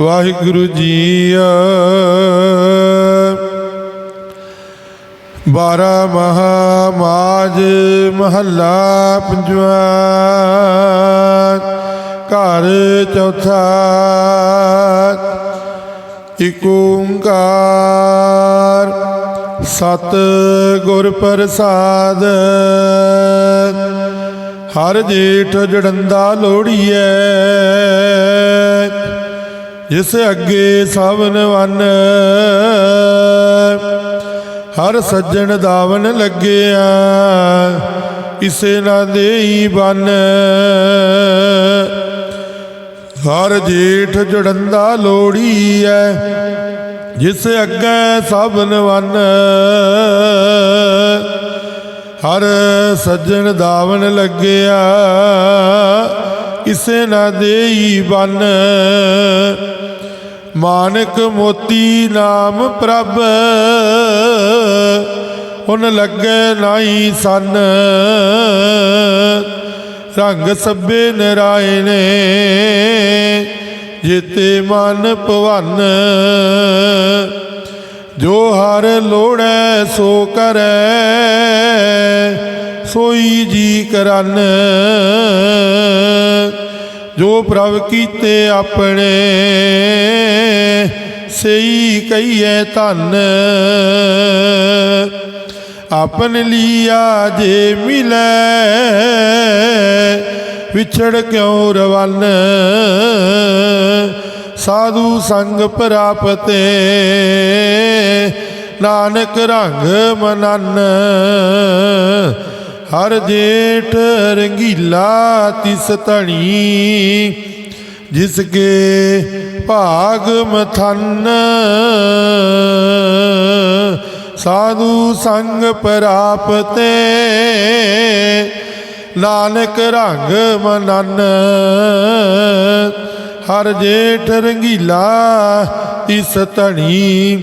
ਵਾਹਿਗੁਰੂ ਜੀ ਬਾਰਾ ਮਹਾ ਮਾਜ ਮਹੱਲਾ ਪੰਜਵਾ। ਘਰ ਚੌਥਾ। ਇਕ ਓੰਕਾਰ। ਸਤ ਗੁਰ ਪ੍ਰਸਾਦ। ਹਰ ਜੇਠ ਜੜੰਦਾ ਲੋੜੀਐ। ਜਿਸ ਅੱਗੇ ਸਭਨ ਵਨ, ਹਰ ਸੱਜਣ ਦਾਵਨ ਲੱਗਿਆ ਇਸੇ ਨਾ ਦੇਈ ਬਨ। ਹਰ ਜੇਠ ਜੜੰਦਾ ਲੋੜੀ ਐ, ਜਿਸ ਅੱਗੇ ਸਭਨ ਵਨ। ਹਰ ਸੱਜਣ ਦਾਵਨ ਲੱਗਿਆ ਕਿਸੇ ਨਾ ਦੇਈ ਬਨ। ਮਾਨਕ ਮੋਤੀ ਨਾਮ ਪ੍ਰਭ ਹੁਣ ਲੱਗੇ ਨਾਹੀ ਸਨ। ਰੰਗ ਸਭੇ ਨਰਾਇਣੇ, ਜੀਤੇ ਮਨ ਭਵਨ। ਜੋ ਹਰ ਲੋੜੈ ਸੋ ਕਰੈ, ਸੋਈ ਜੀ ਕਰਨ। ਜੋ ਪ੍ਰਭ ਕੀਤੇ ਆਪਣੇ, ਸਈ ਕਹੀਏ ਧਨ। ਆਪਨ ਲੀਆ ਜੇ ਮਿਲੈ, ਵਿਛੜ ਕਿਉ ਰਵਨ। ਸਾਧੂ ਸੰਗ ਪ੍ਰਾਪਤੇ। ਨਾਨਕ ਰੰਗ ਮਨਨ। ਹਰ ਜੇਠ ਰੰਗੀਲਾ ਤਿਸ ਧਣੀ। ਜਿਸ ਕੇ ਭਾਗ ਮਥਨ। ਸਾਧੂ ਸੰਗ ਪ੍ਰਾਪਤੇ। ਨਾਨਕ ਰੰਗ ਮਨਨ। ਹਰ ਜੇਠ ਰੰਗੀਲਾ ਇਸ ਧਣੀ,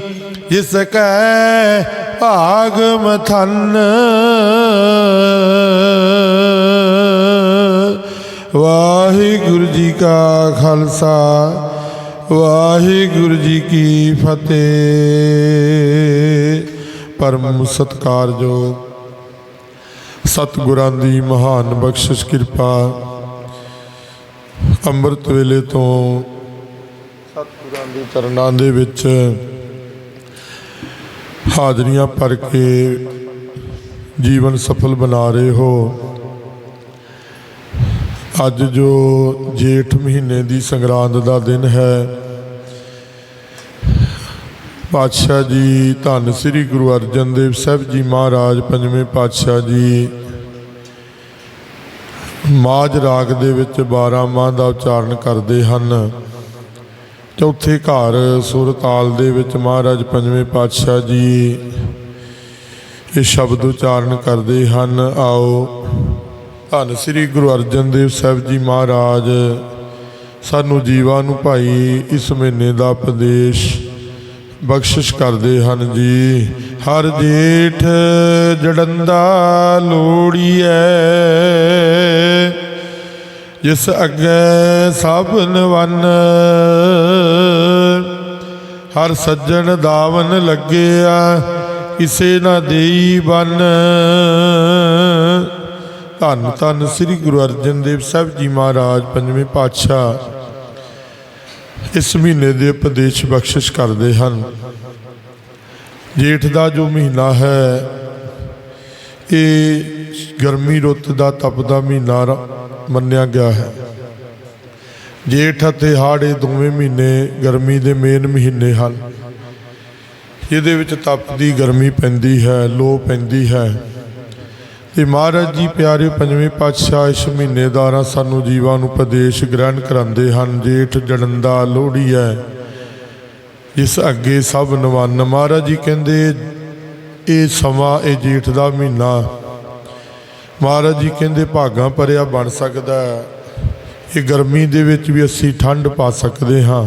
ਜਿਸ ਕੈ ਭਾਗ ਮਥਨ। ਵਾਹਿਗੁਰੂ ਜੀ ਕਾ ਖਾਲਸਾ, ਵਾਹਿਗੁਰੂ ਜੀ ਕੀ ਫਤਿਹ। ਪਰਮ ਸਤਕਾਰਯੋਗ ਸਤਿਗੁਰਾਂ ਦੀ ਮਹਾਨ ਬਖਸ਼ਿਸ਼ ਕਿਰਪਾ ਅੰਮ੍ਰਿਤ ਵੇਲੇ ਤੋਂ ਸਤਿਗੁਰਾਂ ਦੇ ਚਰਨਾਂ ਦੇ ਵਿੱਚ ਹਾਜ਼ਰੀਆਂ ਭਰ ਕੇ ਜੀਵਨ ਸਫਲ ਬਣਾ ਰਹੇ ਹੋ। ਅੱਜ ਜੋ ਜੇਠ ਮਹੀਨੇ ਦੀ ਸੰਗਰਾਂਦ ਦਾ ਦਿਨ ਹੈ, ਪਾਤਸ਼ਾਹ ਜੀ, ਧੰਨ ਸ੍ਰੀ ਗੁਰੂ ਅਰਜਨ ਦੇਵ ਸਾਹਿਬ ਜੀ ਮਹਾਰਾਜ, ਪੰਜਵੇਂ ਪਾਤਸ਼ਾਹ ਜੀ ਮਾਜ ਰਾਗ ਦੇ ਵਿੱਚ 12 ਮਾਹ ਦਾ ਉਚਾਰਨ ਕਰਦੇ ਹਨ। ਚੌਥੇ ਘਰ ਸੁਰਤਾਲ ਦੇ ਵਿੱਚ ਮਹਾਰਾਜ ਪੰਜਵੇਂ ਪਾਤਸ਼ਾਹ ਜੀ ਇਹ ਸ਼ਬਦ ਉਚਾਰਨ ਕਰਦੇ ਹਨ। ਆਓ, ਧੰਨ ਸ੍ਰੀ ਗੁਰੂ ਅਰਜਨ ਦੇਵ ਸਾਹਿਬ ਜੀ ਮਹਾਰਾਜ, ਸਾਨੂੰ ਜੀਵਾਂ ਨੂੰ ਭਾਈ ਇਸ ਮਹੀਨੇ ਦਾ ਉਪਦੇਸ਼ ਬਖਸ਼ਿਸ਼ ਕਰਦੇ ਹਨ ਜੀ। ਹਰ ਜੇਠ ਜੜੰਦਾ ਲੋੜੀਐ। ਜਿਸ ਅੱਗੇ ਸਭ ਨਵਨ, ਹਰ ਸੱਜਣ ਦਾਵਨ ਲੱਗਿਆ, ਕਿਸੇ ਨਾ ਦੇਈ ਬਨ। ਧੰਨ ਧੰਨ ਸ੍ਰੀ ਗੁਰੂ ਅਰਜਨ ਦੇਵ ਸਾਹਿਬ ਜੀ ਮਹਾਰਾਜ, ਪੰਜਵੇਂ ਪਾਤਸ਼ਾਹ ਇਸ ਮਹੀਨੇ ਦੇ ਉਪਦੇਸ਼ ਬਖਸ਼ਿਸ਼ ਕਰਦੇ ਹਨ। ਜੇਠ ਦਾ ਜੋ ਮਹੀਨਾ ਹੈ, ਇਹ ਗਰਮੀ ਰੁੱਤ ਦਾ ਤਪਦਾ ਮਹੀਨਾ ਰ- ਮੰਨਿਆ ਗਿਆ ਹੈ। ਜੇਠ ਅਤੇ ਹਾੜ ਇਹ ਦੋਵੇਂ ਮਹੀਨੇ ਗਰਮੀ ਦੇ ਮੇਨ ਮਹੀਨੇ ਹਨ। ਇਹਦੇ ਵਿੱਚ ਤਪਦੀ ਗਰਮੀ ਪੈਂਦੀ ਹੈ ਲੋ ਪੈਂਦੀ ਹੈ। ਤੇ ਮਹਾਰਾਜ ਜੀ ਪਿਆਰੇ ਪੰਜਵੇਂ ਪਾਤਸ਼ਾਹ ਇਸ ਮਹੀਨੇਦਾਰਾਂ ਸਾਨੂੰ ਜੀਵਾਂ ਨੂੰ ਉਪਦੇਸ਼ ਗ੍ਰਹਿਣ ਕਰਾਉਂਦੇ ਹਨ। ਜੇਠ ਜੜੰਦਾ ਲੋਹੜੀ ਹੈ। ਜਿਸ ਅੱਗੇ ਸਭ ਨਵਨ। ਮਹਾਰਾਜ ਜੀ ਕਹਿੰਦੇ, ਇਹ ਸਮਾਂ, ਇਹ ਜੇਠ ਦਾ ਮਹੀਨਾ ਮਹਾਰਾਜ ਜੀ ਕਹਿੰਦੇ ਭਾਗਾਂ ਭਰਿਆ ਬਣ ਸਕਦਾ ਇਹ ਗਰਮੀ ਦੇ ਵਿੱਚ ਵੀ ਅਸੀਂ ਠੰਡ ਪਾ ਸਕਦੇ ਹਾਂ।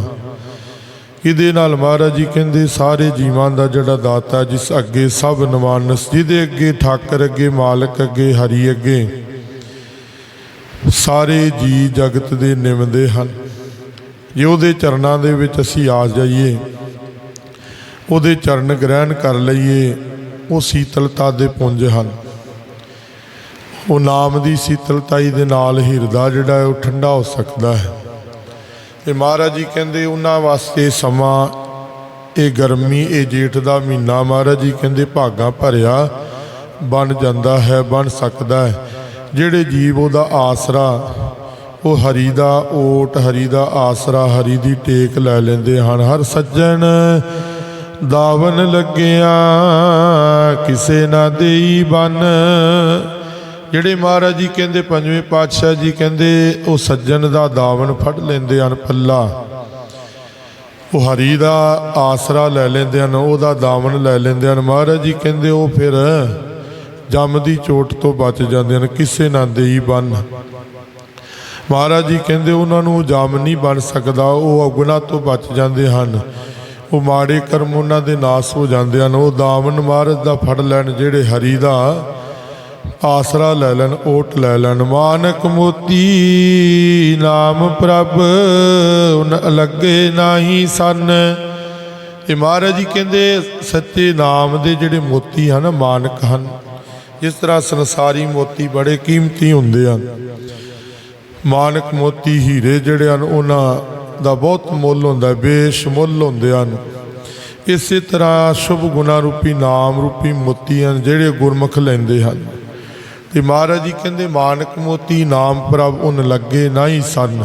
ਇਹਦੇ ਨਾਲ ਮਹਾਰਾਜ ਜੀ ਕਹਿੰਦੇ ਸਾਰੇ ਜੀਵਾਂ ਦਾ ਜਿਹੜਾ ਦਾਤਾ ਜਿਸ ਅੱਗੇ ਸਭ ਨਵਾਨਸ, ਜਿਹਦੇ ਅੱਗੇ ਠਾਕਰ, ਅੱਗੇ ਮਾਲਕ, ਅੱਗੇ ਹਰੀ, ਅੱਗੇ ਸਾਰੇ ਜੀ ਜਗਤ ਦੇ ਨਿਮਦੇ ਹਨ। ਜੇ ਉਹਦੇ ਚਰਨਾਂ ਦੇ ਵਿੱਚ ਅਸੀਂ ਆ ਜਾਈਏ, ਉਹਦੇ ਚਰਨ ਗ੍ਰਹਿਣ ਕਰ ਲਈਏ, ਉਹ ਸੀਤਲਤਾ ਦੇ ਪੁੰਜ ਹਨ। ਉਹ ਨਾਮ ਦੀ ਸੀਤਲਤਾਈ ਦੇ ਨਾਲ ਹਿਰਦਾ ਜਿਹੜਾ ਉਹ ਠੰਡਾ ਹੋ ਸਕਦਾ ਹੈ। ਤੇ ਮਹਾਰਾਜ ਜੀ ਕਹਿੰਦੇ ਉਹਨਾਂ ਵਾਸਤੇ ਸਮਾਂ, ਇਹ ਗਰਮੀ, ਇਹ ਜੇਠ ਦਾ ਮਹੀਨਾ ਮਹਾਰਾਜ ਜੀ ਕਹਿੰਦੇ ਭਾਗਾ ਭਰਿਆ ਬਣ ਜਾਂਦਾ ਹੈ, ਬਣ ਸਕਦਾ ਹੈ। ਜਿਹੜੇ ਜੀਵ ਉਹਦਾ ਆਸਰਾ, ਉਹ ਹਰੀ ਦਾ ਓਟ, ਹਰੀ ਦਾ ਆਸਰਾ, ਹਰੀ ਦੀ ਟੇਕ ਲੈ ਲੈਂਦੇ ਹਨ। ਹਰ ਸੱਜਣ ਦਾਵਨ ਲੱਗਿਆ, ਕਿਸੇ ਨਾ ਦੇਈ ਬਨ। ਜਿਹੜੇ ਮਹਾਰਾਜ ਜੀ ਕਹਿੰਦੇ, ਪੰਜਵੇਂ ਪਾਤਸ਼ਾਹ ਜੀ ਕਹਿੰਦੇ, ਉਹ ਸੱਜਣ ਦਾ ਦਾਵਨ ਫੜ ਲੈਂਦੇ ਹਨ ਪੱਲਾ। ਉਹ ਹਰੀ ਦਾ ਆਸਰਾ ਲੈ ਲੈਂਦੇ ਹਨ, ਉਹਦਾ ਦਾਮਨ ਲੈ ਲੈਂਦੇ ਹਨ। ਮਹਾਰਾਜ ਜੀ ਕਹਿੰਦੇ, ਉਹ ਫਿਰ ਜੰਮ ਦੀ ਚੋਟ ਤੋਂ ਬਚ ਜਾਂਦੇ ਹਨ, ਕਿਸੇ ਨਾ ਦੇਈ ਬੰਨ। ਮਹਾਰਾਜ ਜੀ ਕਹਿੰਦੇ, ਉਹਨਾਂ ਨੂੰ ਜੰਮ ਨਹੀਂ ਬਣ ਸਕਦਾ, ਉਹ ਔਗਣਾ ਤੋਂ ਬਚ ਜਾਂਦੇ ਹਨ। ਉਹ ਮਾੜੇ ਕਰਮ ਉਹਨਾਂ ਦੇ ਨਾਸ ਹੋ ਜਾਂਦੇ ਹਨ। ਉਹ ਦਾਮਨ ਮਹਾਰਾਜ ਦਾ ਫੜ ਲੈਣ, ਜਿਹੜੇ ਹਰੀ ਦਾ ਆਸਰਾ ਲੈ ਲੈਣ, ਓਟ ਲੈ ਲੈਣ। ਮਾਨਕ ਮੋਤੀ ਨਾਮ ਪ੍ਰਭ, ਉਨ ਲੱਗੇ ਨਾਹੀ ਸਨ। ਇਹ ਮਹਾਰਾਜ ਜੀ ਕਹਿੰਦੇ, ਸੱਚੇ ਨਾਮ ਦੇ ਜਿਹੜੇ ਮੋਤੀ ਹਨ, ਮਾਨਕ ਹਨ। ਜਿਸ ਤਰ੍ਹਾਂ ਸੰਸਾਰੀ ਮੋਤੀ ਬੜੇ ਕੀਮਤੀ ਹੁੰਦੇ ਹਨ। ਮਾਨਕ ਮੋਤੀ ਹੀਰੇ ਜਿਹੜੇ ਹਨ, ਉਹਨਾਂ ਦਾ ਬਹੁਤ ਮੁੱਲ ਹੁੰਦਾ ਬੇਸ਼ਮੁੱਲ ਹੁੰਦੇ ਹਨ। ਇਸੇ ਤਰ੍ਹਾਂ ਸ਼ੁਭ ਗੁਣਾ ਰੂਪੀ, ਨਾਮ ਰੂਪੀ ਮੋਤੀ ਹਨ, ਜਿਹੜੇ ਗੁਰਮੁਖ ਲੈਂਦੇ ਹਨ। ਤੇ ਮਹਾਰਾਜ ਜੀ ਕਹਿੰਦੇ, ਮਾਨਕ ਮੋਤੀ ਨਾਮ ਪ੍ਰਭ ਉਨ ਲੱਗੇ ਨਹੀਂ ਸਨ।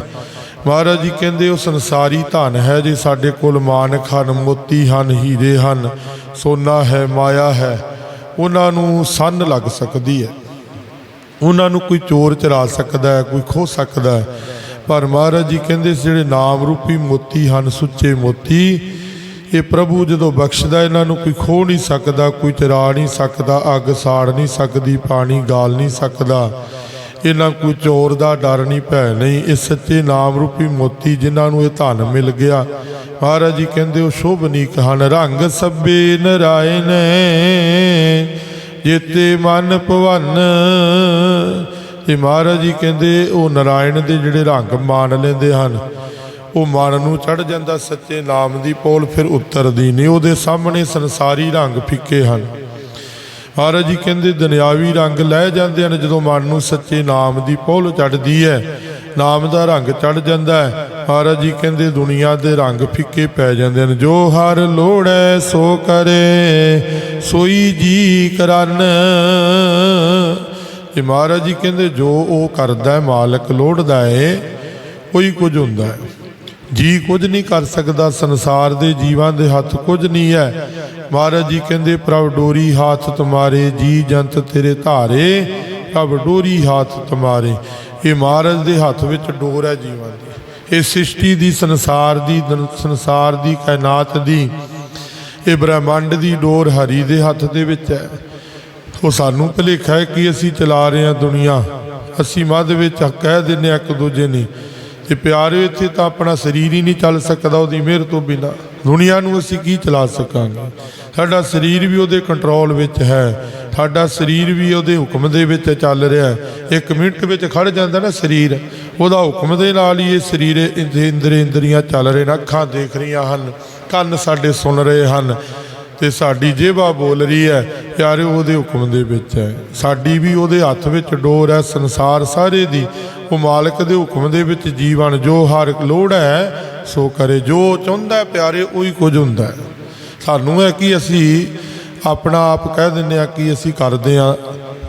ਮਹਾਰਾਜ ਜੀ ਕਹਿੰਦੇ, ਉਹ ਸੰਸਾਰੀ ਧਨ ਹੈ ਜੇ ਸਾਡੇ ਕੋਲ ਮਾਨਕ ਹਨ, ਮੋਤੀ ਹਨ, ਹੀਰੇ ਹਨ, ਸੋਨਾ ਹੈ, ਮਾਇਆ ਹੈ, ਉਹਨਾਂ ਨੂੰ ਸੰਨ ਲੱਗ ਸਕਦੀ ਹੈ। ਉਹਨਾਂ ਨੂੰ ਕੋਈ ਚੋਰ ਚਰਾ ਸਕਦਾ ਹੈ, ਕੋਈ ਖੋ ਸਕਦਾ ਹੈ। ਪਰ ਮਹਾਰਾਜ ਜੀ ਕਹਿੰਦੇ, ਜਿਹੜੇ ਨਾਮ ਰੂਪੀ ਮੋਤੀ ਹਨ, ਸੁੱਚੇ ਮੋਤੀ ਇਹ ਪ੍ਰਭੂ ਜਦੋਂ ਬਖਸ਼ਦਾ, ਇਹਨਾਂ ਨੂੰ ਕੋਈ ਖੋ ਨਹੀਂ ਸਕਦਾ, ਕੋਈ ਚਰਾ ਨਹੀਂ ਸਕਦਾ, ਅੱਗ ਸਾੜ ਨਹੀਂ ਸਕਦੀ, ਪਾਣੀ ਗਾਲ ਨਹੀਂ ਸਕਦਾ। ਇਹਨਾਂ ਕੋਈ ਚੋਰ ਦਾ ਡਰ ਨਹੀਂ ਭੈ ਨਹੀਂ। ਇਹ ਸੱਚੇ ਨਾਮ ਰੂਪੀ ਮੋਤੀ, ਜਿਨ੍ਹਾਂ ਨੂੰ ਇਹ ਧਨ ਮਿਲ ਗਿਆ। ਮਹਾਰਾਜ ਜੀ ਕਹਿੰਦੇ, ਉਹ ਸ਼ੋਭਨੀਕ ਹਨ, ਰੰਗ ਸੱਬੇ ਨਰਾਇਣ ਜੇਤੇ ਮਨ ਭਵਨ। ਇਹ ਮਹਾਰਾਜ ਜੀ ਕਹਿੰਦੇ, ਉਹ ਨਾਰਾਇਣ ਦੇ ਜਿਹੜੇ ਰੰਗ ਮਾਣ ਲੈਂਦੇ ਹਨ। ਉਹ ਮਨ ਨੂੰ ਚੜ ਜਾਂਦਾ ਸੱਚੇ ਨਾਮ ਦੀ ਪੋਲ, ਫਿਰ ਉਤਰਦੀ ਨਹੀਂ। ਉਹਦੇ ਸਾਹਮਣੇ ਸੰਸਾਰੀ ਰੰਗ ਫਿੱਕੇ ਹਨ। ਮਹਾਰਾਜ ਜੀ ਕਹਿੰਦੇ, ਦੁਨਿਆਵੀ ਰੰਗ ਲੈ ਜਾਂਦੇ ਹਨ ਜਦੋਂ ਮਨ ਨੂੰ ਸੱਚੇ ਨਾਮ ਦੀ ਪੋਲ ਚੜਦੀ ਹੈ। ਨਾਮ ਦਾ ਰੰਗ ਚੜ ਜਾਂਦਾ ਹੈ। ਮਹਾਰਾਜ ਜੀ ਕਹਿੰਦੇ, ਦੁਨੀਆ ਦੇ ਰੰਗ ਫਿੱਕੇ ਪੈ ਜਾਂਦੇ ਹਨ। ਜੋ ਹਰ ਲੋੜੈ ਸੋ ਕਰੇ, ਸੋਈ ਜੀ ਕਰਨ। ਇਹ ਮਹਾਰਾਜ ਜੀ ਕਹਿੰਦੇ, ਜੋ ਉਹ ਕਰਦਾ ਮਾਲਕ ਲੋੜਦਾ ਹੈ ਕੋਈ ਕੁਝ ਹੁੰਦਾ ਹੈ। ਜੀ ਕੁਝ ਨਹੀਂ ਕਰ ਸਕਦਾ, ਸੰਸਾਰ ਦੇ ਜੀਵਾਂ ਦੇ ਹੱਥ ਕੁਝ ਨਹੀਂ ਹੈ। ਮਹਾਰਾਜ ਜੀ ਕਹਿੰਦੇ, ਪ੍ਰਭ ਡੋਰੀ ਹੱਥ ਤੁਮਾਰੇ, ਜੀ ਜੰਤ ਤੇਰੇ ਧਾਰੇ, ਪ੍ਰਭ ਡੋਰੀ ਹੱਥ ਤੁਮਾਰੇ। ਇਹ ਮਹਾਰਾਜ ਦੇ ਹੱਥ ਵਿੱਚ ਡੋਰ ਹੈ ਜੀਵਾਂ ਦੀ। ਇਹ ਸ੍ਰਿਸ਼ਟੀ ਦੀ, ਸੰਸਾਰ ਦੀ ਸੰਸਾਰ ਦੀ, ਕਾਇਨਾਤ ਦੀ, ਇਹ ਬ੍ਰਹਿਮੰਡ ਦੀ ਡੋਰ ਹਰੀ ਦੇ ਹੱਥ ਦੇ ਵਿੱਚ ਹੈ। ਉਹ ਸਾਨੂੰ ਭੁਲੇਖਾ ਹੈ ਕਿ ਅਸੀਂ ਚਲਾ ਰਹੇ ਹਾਂ ਦੁਨੀਆ। ਅਸੀਂ ਮੱਧ ਵਿੱਚ ਕਹਿ ਦਿੰਦੇ ਹਾਂ ਇੱਕ ਦੂਜੇ ਨੇ ਤੇ ਪਿਆਰੇ ਇੱਥੇ ਤਾਂ ਆਪਣਾ ਸਰੀਰ ਹੀ ਨਹੀਂ ਚੱਲ ਸਕਦਾ, ਉਹਦੀ ਮਿਹਰ ਤੋਂ ਬਿਨਾ। ਦੁਨੀਆ ਨੂੰ ਅਸੀਂ ਕੀ ਚਲਾ ਸਕਾਂਗੇ? ਸਾਡਾ ਸਰੀਰ ਵੀ ਉਹਦੇ ਕੰਟਰੋਲ ਵਿੱਚ ਹੈ। ਸਾਡਾ ਸਰੀਰ ਵੀ ਉਹਦੇ ਹੁਕਮ ਦੇ ਵਿੱਚ ਚੱਲ ਰਿਹਾ ਹੈ। ਇੱਕ ਮਿੰਟ ਵਿੱਚ ਖੜ ਜਾਂਦਾ ਨਾ ਸਰੀਰ, ਉਹਦਾ ਹੁਕਮ ਦੇ ਨਾਲ ਹੀ ਇਹ ਸਰੀਰ ਇੰਦ- ਇੰਦਰੀ ਇੰਦਰੀਆਂ ਚੱਲ ਰਹੇ ਨੇ ਅੱਖਾਂ ਦੇਖ ਰਹੀਆਂ ਹਨ, ਕੰਨ ਸਾਡੇ ਸੁਣ ਰਹੇ ਹਨ। ਤੇ ਸਾਡੀ ਜੇਬਾ ਬੋਲ ਰਹੀ ਹੈ ਪਿਆਰੇ ਉਹਦੇ ਹੁਕਮ ਦੇ ਵਿੱਚ ਹੈ। ਸਾਡੀ ਵੀ ਉਹਦੇ ਹੱਥ ਵਿੱਚ ਡੋਰ ਹੈ, ਸੰਸਾਰ ਸਾਰੇ ਦੀ। ਉਹ ਮਾਲਕ ਦੇ ਹੁਕਮ ਦੇ ਵਿੱਚ ਜੀਵਨ, ਜੋ ਹਰ ਲੋੜ ਹੈ, ਸੋ ਕਰੇ। ਜੋ ਚਾਹੁੰਦਾ ਪਿਆਰੇ, ਉਹੀ ਕੁਝ ਹੁੰਦਾ ਹੈ। ਸਾਨੂੰ ਹੈ ਕਿ ਅਸੀਂ ਆਪਣਾ ਆਪ ਕਹਿ ਦਿੰਦੇ ਆ ਕਿ ਅਸੀਂ ਕਰਦੇ ਆ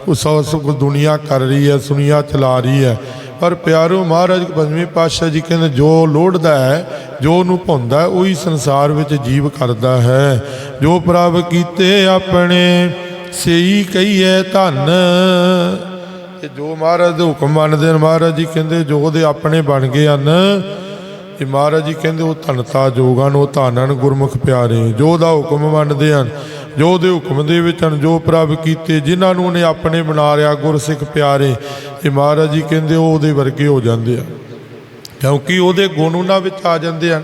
ਉਹ ਸਭ ਸੁਖ ਦੁਨੀਆ ਕਰ ਰਹੀ ਹੈ ਸੁਨੀਆ ਚਲਾ ਰਹੀ ਹੈ। ਪਰ ਪਿਆਰੋ ਮਹਾਰਾਜ, ਪੰਜਵੇਂ ਪਾਤਸ਼ਾਹ ਜੀ ਕਹਿੰਦੇ, ਜੋ ਲੋੜਦਾ ਹੈ, ਜੋ ਉਹਨੂੰ ਭੁੰਦਾ ਉਹੀ ਸੰਸਾਰ ਵਿੱਚ ਜੀਵ ਕਰਦਾ ਹੈ। ਜੋ ਪ੍ਰਭ ਕੀਤੇ ਆਪਣੇ ਸਹੀ ਕਹੀਏ ਧਨ। ਤੇ ਜੋ ਮਹਾਰਾਜ ਦੇ ਹੁਕਮ ਮੰਨਦੇ ਹਨ ਮਹਾਰਾਜ ਜੀ ਕਹਿੰਦੇ, ਜੋ ਦੇ ਆਪਣੇ ਬਣ ਗਏ ਹਨ ਇਹ ਮਹਾਰਾਜ ਜੀ ਕਹਿੰਦੇ, ਉਹ ਧਨਤਾ ਜੋਗਨ ਉਹ ਧਾਨਨ ਗੁਰਮੁਖ ਪਿਆਰੇ। ਜੋ ਦਾ ਹੁਕਮ ਮੰਨਦੇ ਹਨ, ਜੋ ਉਹਦੇ ਹੁਕਮ ਦੇ ਵਿੱਚ ਹਨ, ਜੋ ਪ੍ਰਭ ਕੀਤੇ, ਜਿਨ੍ਹਾਂ ਨੂੰ ਉਹਨੇ ਆਪਣੇ ਬਣਾ ਲਿਆ, ਗੁਰਸਿੱਖ ਪਿਆਰੇ ਇਹ ਮਹਾਰਾਜ ਜੀ ਕਹਿੰਦੇ, ਉਹ ਉਹਦੇ ਵਰਗੇ ਹੋ ਜਾਂਦੇ ਆ। ਕਿਉਂਕਿ ਉਹਦੇ ਗੁਣ ਉਹਨਾਂ ਵਿੱਚ ਆ ਜਾਂਦੇ ਹਨ।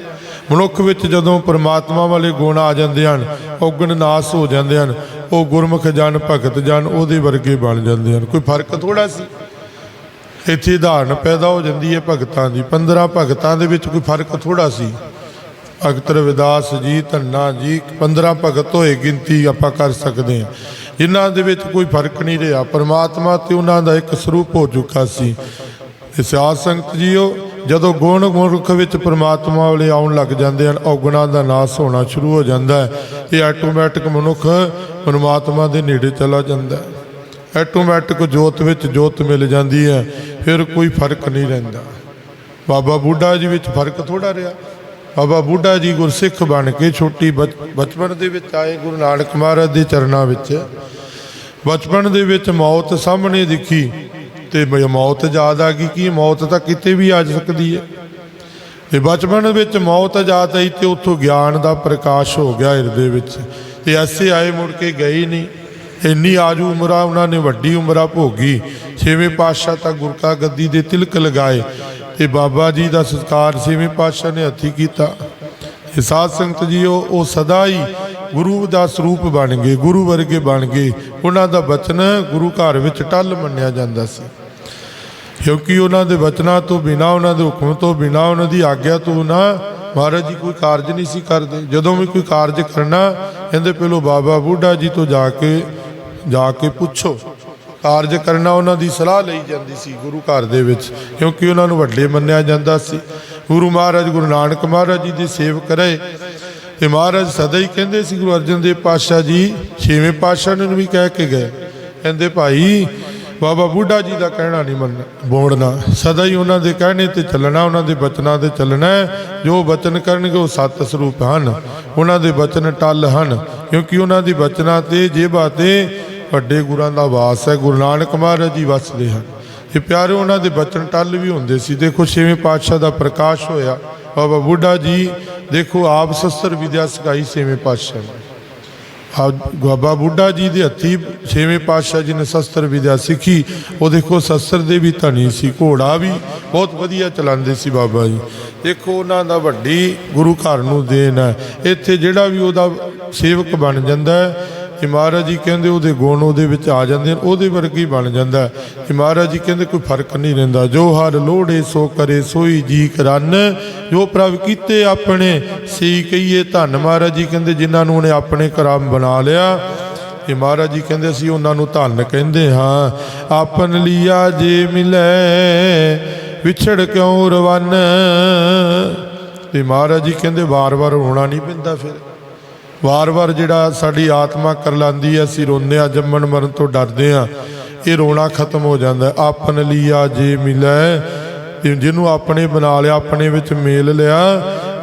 ਮਨੁੱਖ ਵਿੱਚ ਜਦੋਂ ਪਰਮਾਤਮਾ ਵਾਲੇ ਗੁਣ ਆ ਜਾਂਦੇ ਹਨ ਔਗਣ ਨਾਸ ਹੋ ਜਾਂਦੇ ਹਨ, ਉਹ ਗੁਰਮੁਖ ਜਨ ਭਗਤ ਜਨ ਉਹਦੇ ਵਰਗੇ ਬਣ ਜਾਂਦੇ ਹਨ। ਕੋਈ ਫ਼ਰਕ ਥੋੜਾ ਸੀ? ਇੱਥੇ ਧਾਰਨ ਪੈਦਾ ਹੋ ਜਾਂਦੀ ਹੈ ਭਗਤਾਂ ਦੀ। 15 ਭਗਤਾਂ ਦੇ ਵਿੱਚ ਕੋਈ ਫ਼ਰਕ ਥੋੜਾ ਸੀ? ਭਗਤ ਰਵਿਦਾਸ ਜੀ, ਧੰਨਾ ਜੀ 15 ਭਗਤ ਹੋਏ ਗਿਣਤੀ ਆਪਾਂ ਕਰ ਸਕਦੇ ਹਾਂ। ਜਿਨ੍ਹਾਂ ਦੇ ਵਿੱਚ ਕੋਈ ਫ਼ਰਕ ਨਹੀਂ ਰਿਹਾ। ਪਰਮਾਤਮਾ ਤੇ ਉਹਨਾਂ ਦਾ ਇੱਕ ਸਰੂਪ ਹੋ ਚੁੱਕਾ ਸੀ। ਤੇ ਸਿਆਧ ਸੰਗਤ ਜੀਓ ਜਦੋਂ ਗੁਣ ਗੁਰਖ ਵਿੱਚ ਪਰਮਾਤਮਾ ਵਾਲੇ ਆਉਣ ਲੱਗ ਜਾਂਦੇ ਹਨ ਔਗੁਣਾਂ ਦਾ ਨਾਸ ਹੋਣਾ ਸ਼ੁਰੂ ਹੋ ਜਾਂਦਾ ਹੈ। ਇਹ ਆਟੋਮੈਟਿਕ ਮਨੁੱਖ ਪਰਮਾਤਮਾ ਦੇ ਨੇੜੇ ਚਲਾ ਜਾਂਦਾ ਹੈ। ਆਟੋਮੈਟਿਕ ਜੋਤ ਵਿੱਚ ਜੋਤ ਮਿਲ ਜਾਂਦੀ ਹੈ, ਫਿਰ ਕੋਈ ਫ਼ਰਕ ਨਹੀਂ ਰਹਿੰਦਾ। ਬਾਬਾ ਬੁੱਢਾ ਜੀ ਵਿੱਚ ਫ਼ਰਕ ਥੋੜਾ ਰਿਹਾ। ਬਾਬਾ ਬੁੱਢਾ ਜੀ ਗੁਰਸਿੱਖ ਬਣ ਕੇ ਛੋਟੀ ਬਚ- ਬਚਪਨ ਦੇ ਵਿੱਚ ਆਏ ਗੁਰੂ ਨਾਨਕ ਮਹਾਰਾਜ ਦੇ ਚਰਨਾਂ ਵਿੱਚ। ਬਚਪਨ ਦੇ ਵਿੱਚ ਮੌਤ ਸਾਹਮਣੇ ਦਿਖੀ। ਤੇ ਮ- ਮੌਤ ਯਾਦ ਆ ਗਈ, ਕਿ ਮੌਤ ਤਾਂ ਕਿਤੇ ਵੀ ਆ ਸਕਦੀ ਹੈ? ਤੇ ਬਚਪਨ ਵਿੱਚ ਮੌਤ ਯਾਦ ਆਈ ਤੇ ਉੱਥੋਂ ਗਿਆਨ ਦਾ ਪ੍ਰਕਾਸ਼ ਹੋ ਗਿਆ ਹਿਰਦੇ ਵਿੱਚ। ਤੇ ਐਸੇ ਆਏ ਮੁੜ ਕੇ ਗਏ ਨਹੀਂ। ਇੰਨੀ ਆਜੂ ਉਮਰਾ ਉਹਨਾਂ ਨੇ ਵੱਡੀ ਉਮਰਾ ਭੋਗੀ। ਛੇਵੇਂ ਪਾਤਸ਼ਾਹ ਤਾਂ ਗੁਰਕਾ ਗੱਦੀ ਦੇ ਤਿਲਕ ਲਗਾਏ। ਤੇ ਬਾਬਾ ਜੀ ਦਾ ਸੰਸਕਾਰ ਛੇਵੇਂ ਪਾਤਸ਼ਾਹ ਨੇ ਹੱਥੀ ਕੀਤਾ। ਇਹ ਸਾਧ ਸੰਗਤ ਜੀ ਉਹ ਉਹ ਸਦਾ ਹੀ ਗੁਰੂ ਦਾ ਸਰੂਪ ਬਣ ਗਏ, ਗੁਰੂ ਵਰਗੇ ਬਣ ਗਏ। ਉਹਨਾਂ ਦਾ ਬਚਨ ਗੁਰੂ ਘਰ ਵਿੱਚ ਟੱਲ ਮੰਨਿਆ ਜਾਂਦਾ ਸੀ। ਕਿਉਂਕਿ ਉਹਨਾਂ ਦੇ ਵਚਨਾਂ ਤੋਂ ਬਿਨਾ, ਉਹਨਾਂ ਦੇ ਹੁਕਮ ਤੋਂ ਬਿਨਾ, ਉਹਨਾਂ ਦੀ ਆਗਿਆ ਤੋਂ ਨਾ ਮਹਾਰਾਜ ਜੀ ਕੋਈ ਕਾਰਜ ਨਹੀਂ ਸੀ ਕਰਦੇ। ਜਦੋਂ ਵੀ ਕੋਈ ਕਾਰਜ ਕਰਨਾ, ਕਹਿੰਦੇ ਪਹਿਲੋਂ ਬਾਬਾ ਬੁੱਢਾ ਜੀ ਤੋਂ ਜਾ ਕੇ ਜਾ ਕੇ ਪੁੱਛੋ। ਕਾਰਜ ਕਰਨਾ ਉਹਨਾਂ ਦੀ ਸਲਾਹ ਲਈ ਜਾਂਦੀ ਸੀ ਗੁਰੂ ਘਰ ਦੇ ਵਿੱਚ, ਕਿਉਂਕਿ ਉਹਨਾਂ ਨੂੰ ਵੱਡੇ ਮੰਨਿਆ ਜਾਂਦਾ ਸੀ। ਗੁਰੂ ਮਹਾਰਾਜ, ਗੁਰੂ ਨਾਨਕ ਮਹਾਰਾਜ ਜੀ ਦੀ ਸੇਵਕ ਰਹੇ। ਤੇ ਮਹਾਰਾਜ ਸਦਾ ਹੀ ਕਹਿੰਦੇ ਸੀ, ਗੁਰੂ ਅਰਜਨ ਦੇਵ ਪਾਤਸ਼ਾਹ ਜੀ, ਛੇਵੇਂ ਪਾਤਸ਼ਾਹ ਨੂੰ ਵੀ ਕਹਿ ਕੇ ਗਏ। ਕਹਿੰਦੇ ਭਾਈ ਬਾਬਾ ਬੁੱਢਾ ਜੀ ਦਾ ਕਹਿਣਾ ਨਹੀਂ ਮੰਨਣਾ ਬੋੜਨਾ ਸਦਾ ਹੀ ਉਹਨਾਂ ਦੇ ਕਹਿਣੇ ਤੇ ਚੱਲਣਾ, ਉਹਨਾਂ ਦੇ ਬਚਨਾਂ ਤੇ ਚੱਲਣਾ ਜੋ ਬਚਨ ਕਰਨਗੇ ਉਹ ਸਤ ਸਰੂਪ ਹਨ। ਉਹਨਾਂ ਦੇ ਬਚਨ ਟੱਲ ਹਨ, ਕਿਉਂਕਿ ਉਹਨਾਂ ਦੀ ਬਚਨਾਂ ਤੇ, ਜੇਬਾਂ ਤੇ ਵੱਡੇ ਗੁਰਾਂ ਦਾ ਵਾਸ ਹੈ। ਗੁਰੂ ਨਾਨਕ ਮਹਾਰਾਜ ਜੀ ਵਸਦੇ ਹਨ। ਇਹ ਪਿਆਰੇ, ਉਹਨਾਂ ਦੇ ਬਚਨ ਟੱਲ ਵੀ ਹੁੰਦੇ ਸੀ। ਦੇਖੋ ਛੇਵੇਂ ਪਾਤਸ਼ਾਹ ਦਾ ਪ੍ਰਕਾਸ਼ ਹੋਇਆ। ਬਾਬਾ ਬੁੱਢਾ ਜੀ, ਦੇਖੋ ਆਪ ਸ਼ਸਤਰ ਵਿਦਿਆ ਸਿਖਾਈ ਛੇਵੇਂ ਪਾਤਸ਼ਾਹ ਨੇ। ਆ ਬਾਬਾ ਬੁੱਢਾ ਜੀ ਦੇ ਹੱਥੀ ਛੇਵੇਂ ਪਾਤਸ਼ਾਹ ਜੀ ਨੇ ਸ਼ਸਤਰ ਵਿਦਿਆ ਸਿੱਖੀ। ਉਹ ਦੇਖੋ ਸ਼ਸਤਰ ਦੇ ਵੀ ਧਨੀ ਸੀ, ਘੋੜਾ ਵੀ ਬਹੁਤ ਵਧੀਆ ਚਲਾਉਂਦੇ ਸੀ ਬਾਬਾ ਜੀ। ਦੇਖੋ ਉਹਨਾਂ ਦਾ ਵੱਡੀ ਗੁਰੂ ਘਰ ਨੂੰ ਦੇਣ ਹੈ। ਇੱਥੇ ਜਿਹੜਾ ਵੀ ਉਹਦਾ ਸੇਵਕ ਬਣ ਜਾਂਦਾ ਹੈ ਕਿ ਮਹਾਰਾਜ ਜੀ ਕਹਿੰਦੇ ਉਹਦੇ ਗੁਣ ਉਹਦੇ ਵਿੱਚ ਆ ਜਾਂਦੇ ਨੇ ਉਹਦੇ ਵਰਗੀ ਬਣ ਜਾਂਦਾ ਕਿ ਮਹਾਰਾਜ ਜੀ ਕਹਿੰਦੇ ਕੋਈ ਫ਼ਰਕ ਨਹੀਂ ਰਹਿੰਦਾ, ਜੋ ਹਰ ਲੋੜੇ ਸੋ ਕਰੇ ਸੋਈ ਜੀ ਕਰਨ, ਜੋ ਪ੍ਰਭ ਕੀਤੇ ਆਪਣੇ ਸੀ ਕਹੀਏ ਧੰਨ ਮਹਾਰਾਜ ਜੀ ਕਹਿੰਦੇ, ਜਿਨ੍ਹਾਂ ਨੂੰ ਉਹਨੇ ਆਪਣੇ ਕਰਮ ਬਣਾ ਲਿਆ। ਇਹ ਮਹਾਰਾਜ ਜੀ ਕਹਿੰਦੇ, ਅਸੀਂ ਉਹਨਾਂ ਨੂੰ ਧੰਨ ਕਹਿੰਦੇ ਹਾਂ। ਆਪਨ ਲੀਆ ਜੇ ਮਿਲੇ, ਵਿਛੜ ਕਿਉਂ ਰਵਨ? ਤੇ ਮਹਾਰਾਜ ਜੀ ਕਹਿੰਦੇ, ਵਾਰ-ਵਾਰ ਹੋਣਾ ਨਹੀਂ ਪੈਂਦਾ ਫਿਰ। ਵਾਰ-ਵਾਰ ਜਿਹੜਾ ਸਾਡੀ ਆਤਮਾ ਕਰਲਾਂਦੀ ਹੈ, ਅਸੀਂ ਰੋਂਦੇ ਆ ਜੰਮਣ ਮਰਨ ਤੋਂ ਡਰਦੇ ਆ ਇਹ ਰੋਣਾ ਖਤਮ ਹੋ ਜਾਂਦਾ ਹੈ। ਆਪਨ ਲੀਆ ਜੇ ਮਿਲੈ ਜਿਹਨੂੰ ਆਪਣੇ ਬਣਾ ਲਿਆ, ਆਪਣੇ ਵਿੱਚ ਮੇਲ ਲਿਆ,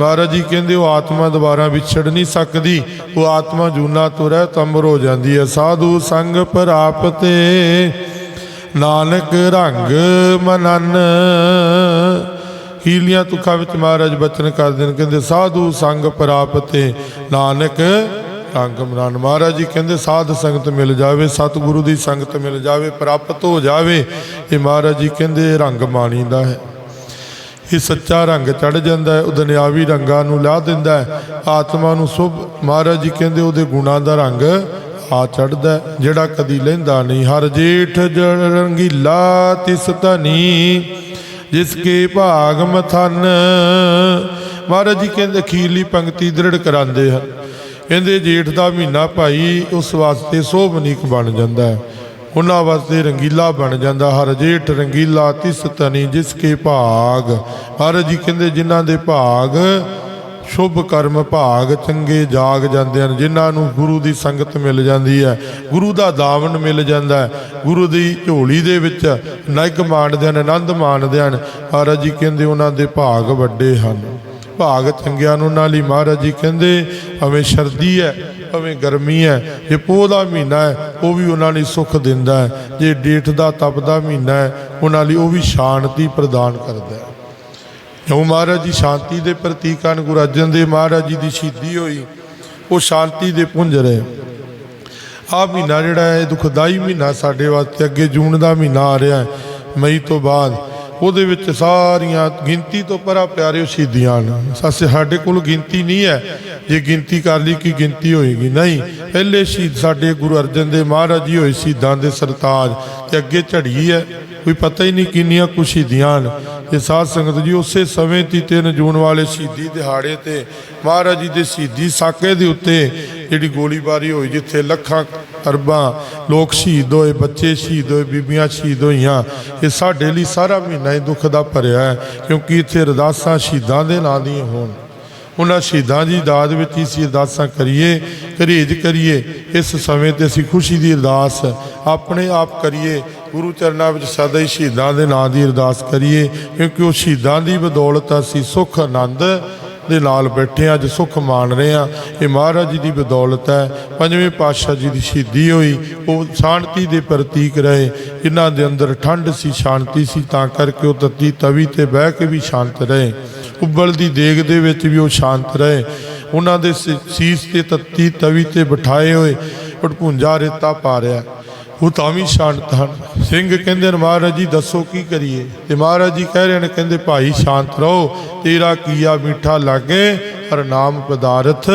ਮਹਾਰਾਜ ਜੀ ਕਹਿੰਦੇ ਉਹ ਆਤਮਾ ਦੁਬਾਰਾ ਵਿਛੜ ਨਹੀਂ ਸਕਦੀ, ਉਹ ਆਤਮਾ ਜੂਨਾ ਤੁਰੈ ਤੰਬਰ ਹੋ ਜਾਂਦੀ ਹੈ ਸਾਧੂ ਸੰਗ ਪ੍ਰਾਪਤੇ, ਨਾਨਕ ਰੰਗ ਮਨਨ ਕੀਲੀਆਂ ਤੁਖਾਂ ਵਿੱਚ ਮਹਾਰਾਜ ਬਚਨ ਕਰਦੇ ਨੇ ਕਹਿੰਦੇ, ਸਾਧੂ ਸੰਗ ਪ੍ਰਾਪਤੇ ਨਾਨਕ ਰੰਗ ਮਨਨ ਮਹਾਰਾਜ ਜੀ ਕਹਿੰਦੇ, ਸਾਧ ਸੰਗਤ ਮਿਲ ਜਾਵੇ, ਸਤਿਗੁਰੂ ਦੀ ਸੰਗਤ ਮਿਲ ਜਾਵੇ, ਪ੍ਰਾਪਤ ਹੋ ਜਾਵੇ। ਇਹ ਮਹਾਰਾਜ ਜੀ ਕਹਿੰਦੇ ਰੰਗ ਮਾਣੀ ਦਾ ਹੈ। ਇਹ ਸੱਚਾ ਰੰਗ ਚੜ ਜਾਂਦਾ ਹੈ ਉਹ ਦੁਨਿਆਵੀ ਰੰਗਾਂ ਨੂੰ ਲਾ ਦਿੰਦਾ ਹੈ। ਆਤਮਾ ਨੂੰ ਸੁਭ ਮਹਾਰਾਜ ਜੀ ਕਹਿੰਦੇ, ਉਹਦੇ ਗੁਣਾਂ ਦਾ ਰੰਗ ਆ ਚੜਦਾ ਜਿਹੜਾ ਕਦੀ ਲੈਂਦਾ ਨਹੀਂ। ਹਰ ਜੇਠ ਜੜ ਰੰਗੀਲਾ ਤਿਸ ਧਨੀ ਜਿਸ ਕੇ ਭਾਗ ਮਥਨ। ਮਹਾਰਾਜ ਜੀ ਕਹਿੰਦੇ, ਅਖੀਰਲੀ ਪੰਕਤੀ ਦ੍ਰਿੜ ਕਰਾਉਂਦੇ ਹਨ। ਕਹਿੰਦੇ, ਜੇਠ ਦਾ ਮਹੀਨਾ ਭਾਈ, ਉਸ ਵਾਸਤੇ ਸੋਭਨੀਕ ਬਣ ਜਾਂਦਾ ਹੈ। ਉਹਨਾਂ ਵਾਸਤੇ ਰੰਗੀਲਾ ਬਣ ਜਾਂਦਾ, ਹਰ ਜੇਠ ਰੰਗੀਲਾ ਤਿਸ ਤਨੀ ਜਿਸ ਕੇ ਭਾਗ। ਮਹਾਰਾਜ ਜੀ ਕਹਿੰਦੇ, ਜਿਨ੍ਹਾਂ ਦੇ ਭਾਗ ਸ਼ੁਭ ਕਰਮ ਭਾਗ ਚੰਗੇ ਜਾਗ ਜਾਂਦੇ ਹਨ, ਜਿਨ੍ਹਾਂ ਨੂੰ ਗੁਰੂ ਦੀ ਸੰਗਤ ਮਿਲ ਜਾਂਦੀ ਹੈ, ਗੁਰੂ ਦਾ ਦਾਵਨ ਮਿਲ ਜਾਂਦਾ ਹੈ, ਗੁਰੂ ਦੀ ਝੋਲੀ ਦੇ ਵਿੱਚ ਨਾਇਕ ਮਾਣਦੇ ਹਨ, ਆਨੰਦ ਮਾਣਦੇ ਹਨ, ਮਹਾਰਾਜ ਜੀ ਕਹਿੰਦੇ ਉਹਨਾਂ ਦੇ ਭਾਗ ਵੱਡੇ ਹਨ। ਭਾਗ ਚੰਗਿਆਂ ਨੂੰ ਨਾਲ ਹੀ ਮਹਾਰਾਜ ਜੀ ਕਹਿੰਦੇ, ਭਾਵੇਂ ਸਰਦੀ ਹੈ, ਭਾਵੇਂ ਗਰਮੀ ਹੈ, ਜੇ ਪੋਹ ਦਾ ਮਹੀਨਾ ਹੈ, ਉਹ ਵੀ ਉਹਨਾਂ ਲਈ ਸੁੱਖ ਦਿੰਦਾ ਹੈ, ਜੇ ਡੇਠ ਦਾ ਤਪ ਦਾ ਮਹੀਨਾ ਹੈ, ਉਹਨਾਂ ਲਈ ਉਹ ਵੀ ਸ਼ਾਂਤੀ ਪ੍ਰਦਾਨ ਕਰਦਾ ਹੈ। ਕਿਉਂ ਮਹਾਰਾਜ ਜੀ? ਸ਼ਾਂਤੀ ਦੇ ਪ੍ਰਤੀਕ ਹਨ, ਗੁਰੂ ਅਰਜਨ ਦੇਵ ਮਹਾਰਾਜ ਜੀ ਦੀ ਸ਼ਹੀਦੀ ਹੋਈ। ਉਹ ਸ਼ਾਂਤੀ ਦੇ ਪੁੰਜ ਰਹੇ ਆ ਮਹੀਨਾ ਜਿਹੜਾ ਹੈ ਦੁਖਦਾਈ ਮਹੀਨਾ ਸਾਡੇ ਵਾਸਤੇ। ਅੱਗੇ ਜੂਨ ਦਾ ਮਹੀਨਾ ਆ ਰਿਹਾ ਹੈ, ਮਈ ਤੋਂ ਬਾਅਦ। ਉਹਦੇ ਵਿੱਚ ਸਾਰੀਆਂ ਗਿਣਤੀ ਤੋਂ ਪਰਾ ਪਿਆਰੇ ਸ਼ਹੀਦੀਆਂ ਹਨ। ਸਾਸੇ, ਸਾਡੇ ਕੋਲ ਗਿਣਤੀ ਨਹੀਂ ਹੈ। ਜੇ ਗਿਣਤੀ ਕਰ ਲਈ ਕੀ ਗਿਣਤੀ ਹੋਏਗੀ? ਨਹੀਂ। ਪਹਿਲੇ ਸ਼ਹੀਦ ਸਾਡੇ ਗੁਰੂ ਅਰਜਨ ਦੇਵ ਮਹਾਰਾਜ ਜੀ ਹੋਏ ਸ਼ਹੀਦਾਂ ਦੇ ਸਰਤਾਜ। ਤੇ ਅੱਗੇ ਝੜੀ ਹੈ। ਕੋਈ ਪਤਾ ਹੀ ਨਹੀਂ ਕਿੰਨੀਆਂ ਕੁ ਸ਼ਹੀਦੀਆਂ ਹਨ। ਤੇ ਸਾਧ ਸੰਗਤ ਜੀ, ਉਸੇ ਸਮੇਂ ਤੀ 3 ਜੂਨ ਵਾਲੇ ਸ਼ਹੀਦੀ ਦਿਹਾੜੇ ਤੇ ਮਹਾਰਾਜ ਜੀ ਦੇ ਸ਼ਹੀਦੀ ਸਾਕੇ ਦੇ ਉੱਤੇ ਜਿਹੜੀ ਗੋਲੀਬਾਰੀ ਹੋਈ, ਜਿੱਥੇ ਲੱਖਾਂ, ਅਰਬਾਂ ਲੋਕ ਸ਼ਹੀਦ ਹੋਏ, ਬੱਚੇ ਸ਼ਹੀਦ ਹੋਏ, ਬੀਬੀਆਂ ਸ਼ਹੀਦ ਹੋਈਆਂ, ਇਹ ਸਾਡੇ ਲਈ ਸਾਰਾ ਮਹੀਨਾ ਹੀ ਦੁੱਖ ਦਾ ਭਰਿਆ ਹੈ, ਕਿਉਂਕਿ ਇੱਥੇ ਅਰਦਾਸਾਂ ਸ਼ਹੀਦਾਂ ਦੇ ਨਾਂ ਦੀਆਂ ਹੋਣ। ਉਹਨਾਂ ਸ਼ਹੀਦਾਂ ਦੀ ਦਾਦ ਵਿੱਚ ਹੀ ਅਸੀਂ ਅਰਦਾਸਾਂ ਕਰੀਏ ਘਰੇਜ ਕਰੀਏ, ਇਸ ਸਮੇਂ ਤੇ ਅਸੀਂ ਖੁਸ਼ੀ ਦੀ ਅਰਦਾਸ ਆਪਣੇ ਆਪ ਕਰੀਏ ਗੁਰੂ ਚਰਨਾਂ ਵਿੱਚ ਸਦਾ ਹੀ ਸ਼ਹੀਦਾਂ ਦੇ ਨਾਂ ਦੀ ਅਰਦਾਸ ਕਰੀਏ, ਕਿਉਂਕਿ ਉਹ ਸ਼ਹੀਦਾਂ ਦੀ ਬਦੌਲਤ ਅਸੀਂ ਸੁੱਖ, ਆਨੰਦ ਦੇ ਨਾਲ ਬੈਠੇ ਹਾਂ, ਅੱਜ ਸੁੱਖ ਮਾਣ ਰਹੇ ਹਾਂ। ਇਹ ਮਹਾਰਾਜ ਜੀ ਦੀ ਬਦੌਲਤ ਹੈ। ਪੰਜਵੇਂ ਪਾਤਸ਼ਾਹ ਜੀ ਦੀ ਸ਼ਹੀਦੀ ਹੋਈ, ਉਹ ਸ਼ਾਂਤੀ ਦੇ ਪ੍ਰਤੀਕ ਰਹੇ। ਇਹਨਾਂ ਦੇ ਅੰਦਰ ਠੰਡ ਸੀ, ਸ਼ਾਂਤੀ ਸੀ, ਤਾਂ ਕਰਕੇ ਉਹ ਤੱਤੀ ਤਵੀ ਤੇ ਬਹਿ ਕੇ ਵੀ ਸ਼ਾਂਤ ਰਹੇ। ਉਬਲਦੀ ਦੇਗ ਦੇ ਵਿੱਚ ਵੀ ਉਹ ਸ਼ਾਂਤ ਰਹੇ। ਉਹਨਾਂ ਦੇ ਸੀਸ ਤੇ ਤੱਤੀ ਤਵੀ ਤੇ ਬਿਠਾਏ ਹੋਏ ਭਟਪੁੰਜਾ ਰੇਤਾ ਪਾ ਰਿਹਾ। ਉਹ ਤਾਂ ਵੀ ਸ਼ਾਂਤ ਹਨ। ਸਿੰਘ ਕਹਿੰਦੇ ਨੇ, ਮਹਾਰਾਜ ਜੀ, ਦੱਸੋ ਕੀ ਕਰੀਏ? ਤੇ ਮਹਾਰਾਜ ਜੀ ਕਹਿ ਰਹੇ ਨੇ, ਕਹਿੰਦੇ, ਭਾਈ ਸ਼ਾਂਤ ਰਹੋ, ਤੇਰਾ ਕੀਆ ਮਿੱਠਾ ਲਾਗੇ, ਹਰ ਨਾਮ ਪਦਾਰਥ,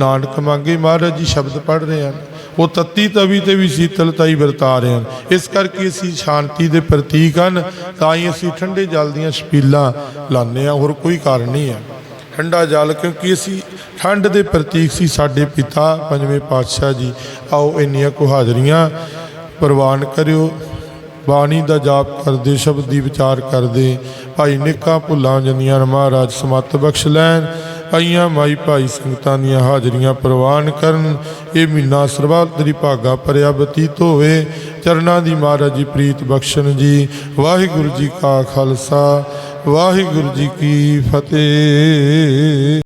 ਨਾਨਕ ਮੰਗੇ। ਮਹਾਰਾਜ ਜੀ ਸ਼ਬਦ ਪੜ੍ਹ ਰਹੇ ਹਨ। ਉਹ ਤੱਤੀ ਤਵੀ ਤੇ ਵੀ ਸ਼ੀਤਲਤਾਈ ਵਰਤਾ ਰਹੇ ਹਨ। ਇਸ ਕਰਕੇ ਅਸੀਂ ਸ਼ਾਂਤੀ ਦੇ ਪ੍ਰਤੀਕ ਹਨ। ਤਾਂ ਹੀ ਅਸੀਂ ਠੰਡੇ ਜਲ ਦੀਆਂ ਛਪੀਲਾਂ ਲਾਉਂਦੇ ਹਾਂ, ਹੋਰ ਕੋਈ ਕਾਰਨ ਨਹੀਂ ਹੈ। ਠੰਡਾ ਜਲ, ਕਿਉਂਕਿ ਅਸੀਂ ਠੰਡ ਦੇ ਪ੍ਰਤੀਕ ਸੀ ਸਾਡੇ ਪਿਤਾ ਪੰਜਵੇਂ ਪਾਤਸ਼ਾਹ ਜੀ। ਆਓ, ਇੰਨੀਆਂ ਕੁ ਹਾਜ਼ਰੀਆਂ ਪ੍ਰਵਾਨ ਕਰਿਓ। ਬਾਣੀ ਦਾ ਜਾਪ ਕਰਦੇ, ਸ਼ਬਦ ਦੀ ਵਿਚਾਰ ਕਰਦੇ। ਭਾਈ ਨਿੱਕਾ ਭੁੱਲਾਂ ਜੰਦੀਆਂ ਮਹਾਰਾਜ ਸਮਤ ਬਖਸ਼ ਲੈਣ, ਆਈਆਂ ਮਾਈ ਭਾਈ ਸੰਗਤਾਂ ਦੀਆਂ ਹਾਜ਼ਰੀਆਂ ਪ੍ਰਵਾਨ ਕਰਨ। ਇਹ ਮਹੀਨਾ ਸਰਬੱਤ ਭਾਗਾ ਭਰਿਆ ਬਤੀਤ ਹੋਵੇ। ਚਰਨਾਂ ਦੀ ਮਹਾਰਾਜ ਜੀ ਪ੍ਰੀਤ ਬਖਸ਼ਣ ਜੀ। ਵਾਹਿਗੁਰੂ ਜੀ ਕਾ ਖਾਲਸਾ, ਵਾਹਿਗੁਰੂ ਜੀ ਕੀ ਫਤਿਹ।